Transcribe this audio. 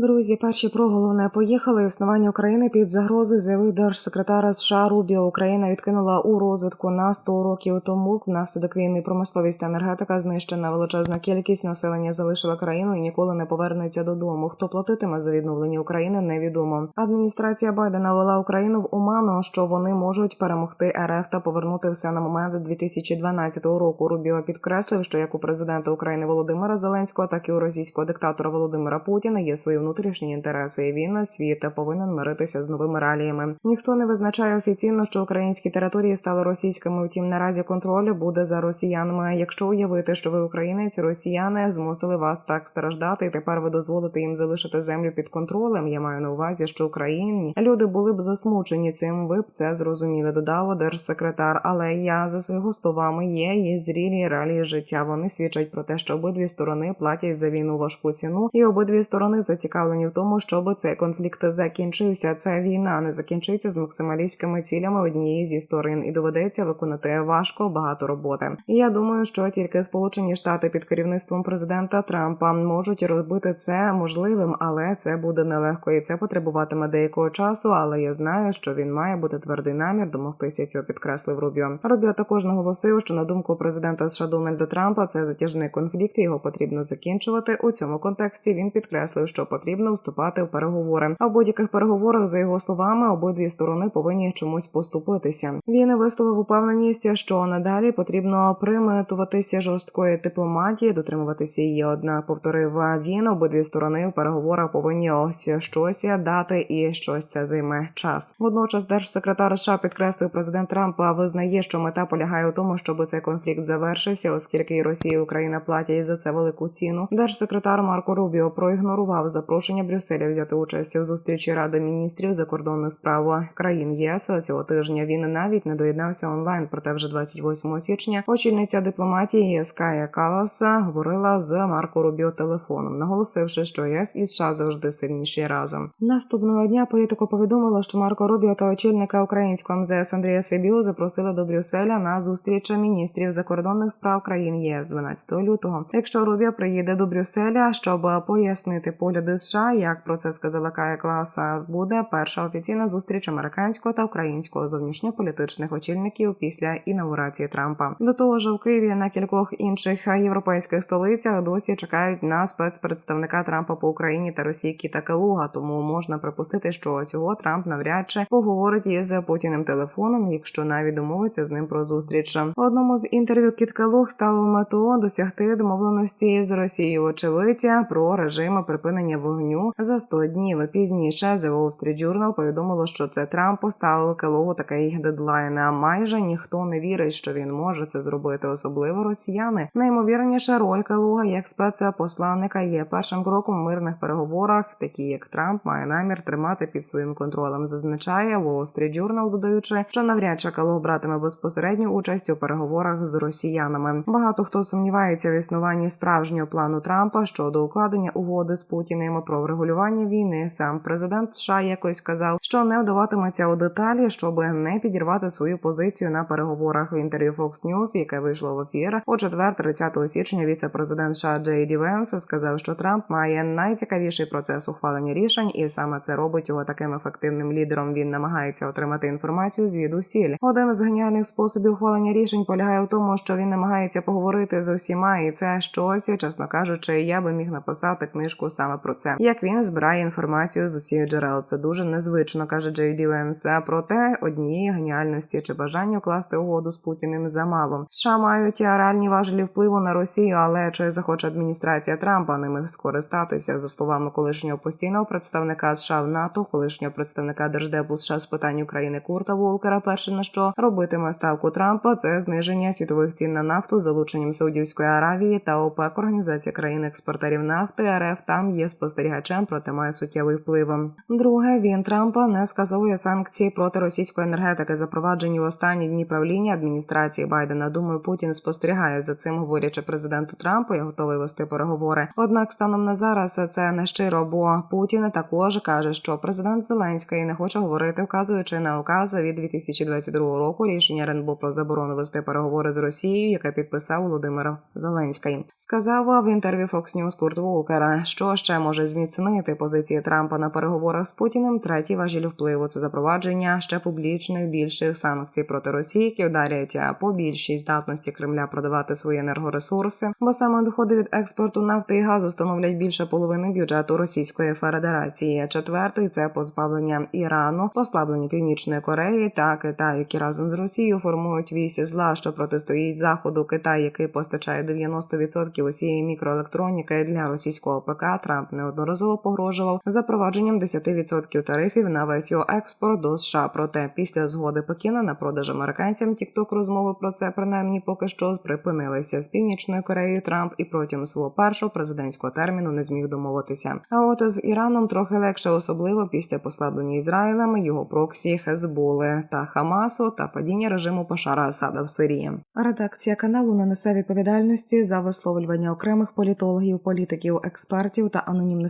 Друзі, перші про головне поїхали. Існування України під загрозою заявив держсекретар США Рубіо. Україна відкинула у розвитку на 100 років тому. Внаслідок війни промисловість та енергетика знищена величезна кількість населення залишила країну і ніколи не повернеться додому. Хто платитиме за відновлення України, невідомо. Адміністрація Байдена вела Україну в оману, що вони можуть перемогти РФ та повернути все на момент 2012 року. Рубіо підкреслив, що як у президента України Володимира Зеленського, так і у російського диктатора Володимира Путіна є свої внутрішні інтереси, і він світ повинен миритися з новими реаліями. Ніхто не визначає офіційно, що українські території стали російськими. Втім, наразі контроль буде за росіянами. Якщо уявити, що ви українець, росіяни змусили вас так страждати, і тепер ви дозволите їм залишити землю під контролем. Я маю на увазі, що Україні люди були б засмучені цим. Ви б це зрозуміли. Додав держсекретар. Але я за свого словами є і зрілі реалії життя. Вони свідчать про те, що обидві сторони платять за війну важку ціну, і обидві сторони зацікавлені в тому, щоб цей конфлікт закінчився. Ця війна не закінчиться з максималістськими цілями однієї зі сторон, і доведеться виконати важко багато роботи. І я думаю, що тільки Сполучені Штати під керівництвом президента Трампа можуть робити це можливим, але це буде нелегко, і це потребуватиме деякого часу. Але я знаю, що він має бути твердий намір домогтися цього, підкреслив Рубіо. Рубіо також наголосив, що на думку президента США Дональда Трампа це затяжний конфлікт. Його потрібно закінчувати. У цьому контексті він підкреслив, що потрібно вступати в переговори. А в будь-яких переговорах, за його словами, обидві сторони повинні чомусь поступитися. Він висловив упевненість, що надалі потрібно примитуватися жорсткої дипломатії, дотримуватися її. Однак повторив він, обидві сторони в переговорах повинні ось щось дати, і щось це займе час. Водночас, держсекретар США підкреслив, президент Трампа визнає, що мета полягає у тому, щоб цей конфлікт завершився, оскільки Росія і Україна платять за це велику ціну. Держсекретар Марко Рубіо проігнорував запрошення Брюсселя взяти участь у зустрічі Ради міністрів закордонних справ країн ЄС цього тижня. Він навіть не доєднався онлайн. Проте вже 28 січня очільниця дипломатії ЄС Кая Каласа говорила з Марко Рубіо телефоном, наголосивши, що ЄС і США завжди сильніші разом. Наступного дня політико повідомило, що Марко Рубіо та очільника українського МЗС Андрія Сибіо запросили до Брюсселя на зустріч міністрів закордонних справ країн ЄС 12 лютого. Якщо Рубіо приїде до Брюсселя, щоб пояснити погляди США, як про це сказала Кая Класа, буде перша офіційна зустріч американського та українського зовнішньополітичних очільників після інаугурації Трампа. До того ж, в Києві на кількох інших європейських столицях досі чекають на спецпредставника Трампа по Україні та Росії Кіта Келуга. Тому можна припустити, що цього Трамп навряд чи поговорить із Путіним телефоном, якщо навіть домовиться з ним про зустріч. В одному з інтерв'ю Кіт Келуг ставив мету досягти домовленості з Росією. Очевидь про режим припинення вогню за 100 днів. Пізніше The Wall Street Journal повідомило, що це Трамп поставив Келогу такий дедлайн. А майже ніхто не вірить, що він може це зробити, особливо росіяни. Найімовірніша роль Келога як спецпосланника є першим кроком у мирних переговорах, такі як Трамп має намір тримати під своїм контролем. Зазначає Wall Street Journal, додаючи, що навряд чи Келог братиме безпосередню участь у переговорах з росіянами. Багато хто сумнівається в існуванні справжнього плану Трампа щодо укладення угоди з Путіним про врегулювання війни. Сам президент США якось сказав, що не вдаватиметься у деталі, щоб не підірвати свою позицію на переговорах в інтерв'ю Fox News, яке вийшло в ефір у четвер, 30 січня. Віце-президент США Джей Ді Венс сказав, що Трамп має найцікавіший процес ухвалення рішень, і саме це робить його таким ефективним лідером. Він намагається отримати інформацію звідусіль. Один з геніальних способів ухвалення рішень полягає в тому, що він намагається поговорити з усіма, і це щось, чесно кажучи, я би міг написати книжку саме про це. Як він збирає інформацію з усіх джерел, це дуже незвично, каже Джей Ді Венс. Проте однієї геніальності чи бажання укласти угоду з Путіним замало. США мають реальні важелі впливу на Росію, але чи захоче адміністрація Трампа ними скористатися за словами колишнього постійного представника США в НАТО, колишнього представника держдепу США з питань України Курта Волкера. Перше на що робитиме ставку Трампа, це зниження світових цін на нафту, залученням Саудівської Аравії та ОПЕК, організація країн експортерів нафти. РФ там є спостерігачем, проте має суттєвий вплив. Друге, він Трампа не скасовує санкції проти російської енергетики, запроваджені в останні дні правління адміністрації Байдена. Думаю, Путін спостерігає за цим, говорячи президенту Трампу, і готовий вести переговори. Однак, станом на зараз це не щиро, бо Путін також каже, що президент Зеленський не хоче говорити, вказуючи на указ від 2022 року рішення РНБО про заборону вести переговори з Росією, яке підписав Володимир Зеленський. Сказав в інтерв'ю Fox News Курт Волкера, що ще може зміцнити позиції Трампа на переговорах з Путіним. Третій важіль впливу це запровадження ще публічних більших санкцій проти Росії, які вдарять по більшій здатності Кремля продавати свої енергоресурси, бо саме доходи від експорту нафти і газу становлять більше половини бюджету Російської Федерації. Четвертий це позбавлення Ірану, послаблення Північної Кореї та Китаю, які разом з Росією формують вісь зла, що протистоїть заходу Китай, який постачає 90% усієї мікроелектроніки для російського ПК. Трамп неодноразово погрожував запровадженням 10% тарифів на весь його експорт до США. Проте після згоди Пекіна на продаж американцям тікток розмови про це принаймні поки що припинилися з північною Кореєю. Трамп і протягом свого першого президентського терміну не зміг домовитися. А от з Іраном трохи легше, особливо після послаблення Ізраїлем його проксі Хезболи та Хамасу та падіння режиму Пашара Асада в Сирії. Редакція каналу не несе відповідальності за висловлювання окремих політологів, політиків, експертів та анонімних